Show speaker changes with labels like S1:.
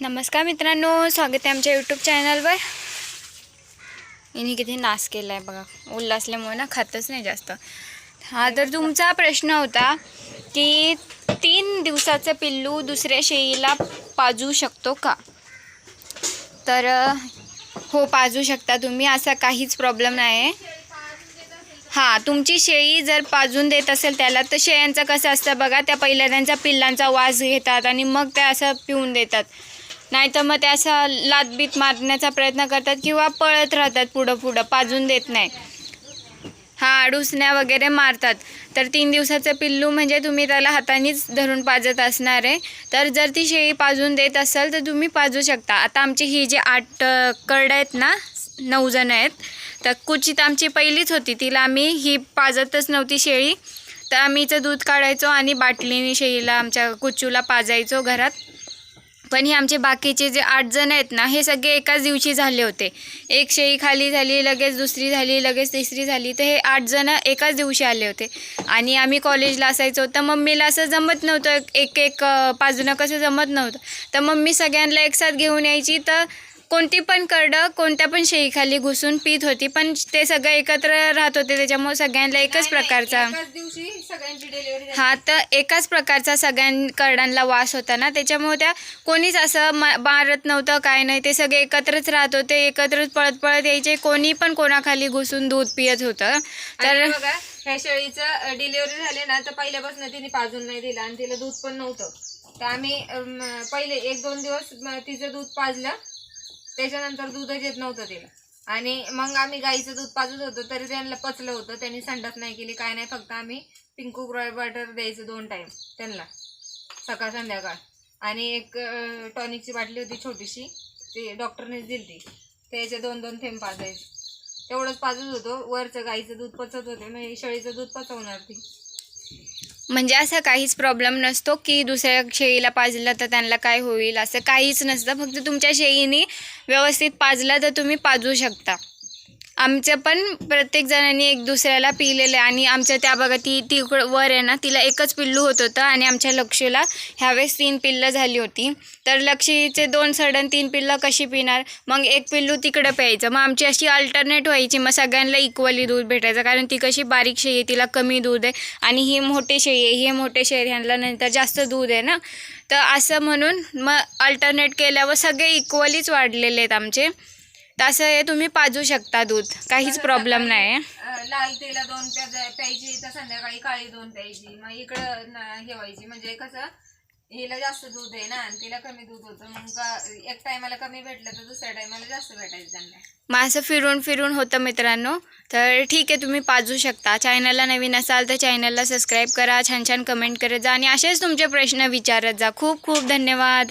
S1: नमस्कार मित्रांनो स्वागत आहे आमच्या यूट्यूब चॅनलवर हिने किती नाश केला आहे बघा. ओल्ला असल्यामुळे ना खातच नाही जास्त. हा तर तुमचा प्रश्न होता की तीन दिवसाचं पिल्लू दुसऱ्या शेळीला पाजू शकतो का? तर हो पाजू शकता तुम्ही. असा काहीच प्रॉब्लेम नाही आहे हां तुमची शेळी जर पाजून देत असेल त्याला तर शेळ्यांचं कसं असतं बघा त्या पहिल्या त्यांच्या पिल्लांचा वास घेतात आणि मग त्या असं पिऊन देतात. नाहीतर मग त्या असं लातबीत मारण्याचा प्रयत्न करतात किंवा पळत राहतात पुढं पुढं पाजून देत नाही. हा अडुसण्या वगैरे मारतात. तर तीन दिवसाचं पिल्लू म्हणजे तुम्ही त्याला हातानेच धरून पाजत असणार आहे. तर जर ती शेळी पाजून देत असेल तर तुम्ही पाजू शकता. आता आमची ही जी आठ अ, करडं आहेत ना नऊ जण आहेत तर कुचित आमची पहिलीच होती. तिला आम्ही ही पाजतच नव्हती शेळी. तर आम्ही हिचं दूध काढायचो आणि बाटलीने शेळीला आमच्या कुचूला पाजायचो घरात. पण हे आमचे बाकीचे जे आठ जण आहेत ना हे सगळे एकाच दिवशी झाले होते. एक शेळी खाली झाली लगेच दुसरी झाली लगेच तिसरी झाली तर हे आठ जण एकाच दिवशी आले होते. आणि आम्ही कॉलेजला असायचो तर मम्मीला असं जमत नव्हतं एक एक बाजूनं कसं जमत नव्हतं. तर मम्मी सगळ्यांना एकसाथ घेऊन यायची तर कोणती पण करडं कोणत्या पण शेळीखाली घुसून पित होती पण ते सगळं एकत्र राहत होते त्याच्यामुळे सगळ्यांना एकच प्रकारचा
S2: एकाच दिवशी सगळ्यांची डिलिव्हरी
S1: हा तर एकाच प्रकारचा सगळ्या करडांना वास होता ना त्याच्यामुळे त्या कोणीच असं मा मारत नव्हतं काय नाही ते सगळे एकत्रच राहत होते एकत्रच पळत पळत यायचे कोणी पण कोणाखाली घुसून दूध पियत होतं. तर
S2: तर बघा ह्या शेळीचं डिलिव्हरी झाली ना तर पहिल्यापासून तिने पाजून नाही दिलं आणि तिला दूध पण नव्हतं. तर आम्ही अम, पहिले एक दोन दिवस म, तिचं दूध पाजलं त्याच्यानंतर दूधच येत नव्हतं तिला. आणि मग आम्ही गाईचं दूध पाजत होतो तरी त्यांना पचलं होतं. त्यांनी संडास नाही केली काय नाही फक्त आम्ही पिंकू बटर द्यायचं दोन टाईम त्यांना. सकाळ संध्याकाळ. आणि एक टॉनिकची बाटली होती छोटीशी ती डॉक्टरनेच दिली ती त्याचे दोन दोन थेंब पाजायचे. तेवढंच पाजत होतो. वरचं गाईचं दूध पचत होते मग शेळीचं दूध पचवणार ती.
S1: म्हणजे असा काहीच प्रॉब्लेम नसतो की दुसऱ्या शेळीला पाजलं तर त्यांना काय होईल? असं काहीच नसतं. फक्त तुमच्या शेळीने व्यवस्थित पाजलं तर तुम्ही पाजू शकता. आमच्या पण प्रत्येक जणांनी एक दुसऱ्याला पिलेलं आहे आणि आमच्या त्या बघा ती तिकड वर आहे ना तिला एकच पिल्लू होत होतं आणि आमच्या लक्षीला ह्यावेळेस तीन पिल्लं झाली होती. तर लक्षीचे दोन सडन तीन पिल्लं कशी पिणार? मग एक पिल्लू तिकडं प्यायचं. मग आमची अशी अल्टरनेट व्हायची. मग सगळ्यांना इक्वली दूध भेटायचं. कारण ती कशी बारीक शेळी आहे तिला कमी दूध आहे आणि ही मोठे शेळी आहे. हे मोठे शेळी ह्यांना नंतर जास्त दूध आहे ना. तर असं म्हणून मग अल्टरनेट केल्यावर सगळे इक्वलीच वाढलेले आहेत आमचे. तसं हे तुम्ही पाजू शकता दूध. काहीच प्रॉब्लेम नाही आहे
S2: लाल तिला दोन प्या- प्यायची तर संध्याकाळी काळी दोन प्यायची. मग इकडं न- हे व्हायची. म्हणजे कसं हिला जास्त दूध आहे ना आणि तिला कमी दूध होतं. मग का- एक टायमाला कमी भेटलं तर दुसऱ्या टायमाला जास्त भेटायचं त्यांना.
S1: मग असं फिरून फिरून होतं मित्रांनो. तर ठीक आहे तुम्ही पाजू शकता. चॅनलला नवीन असाल तर चॅनलला सबस्क्राईब करा. छान छान कमेंट करत जा. आणि असेच तुमचे प्रश्न विचारत जा. खूप खूप धन्यवाद.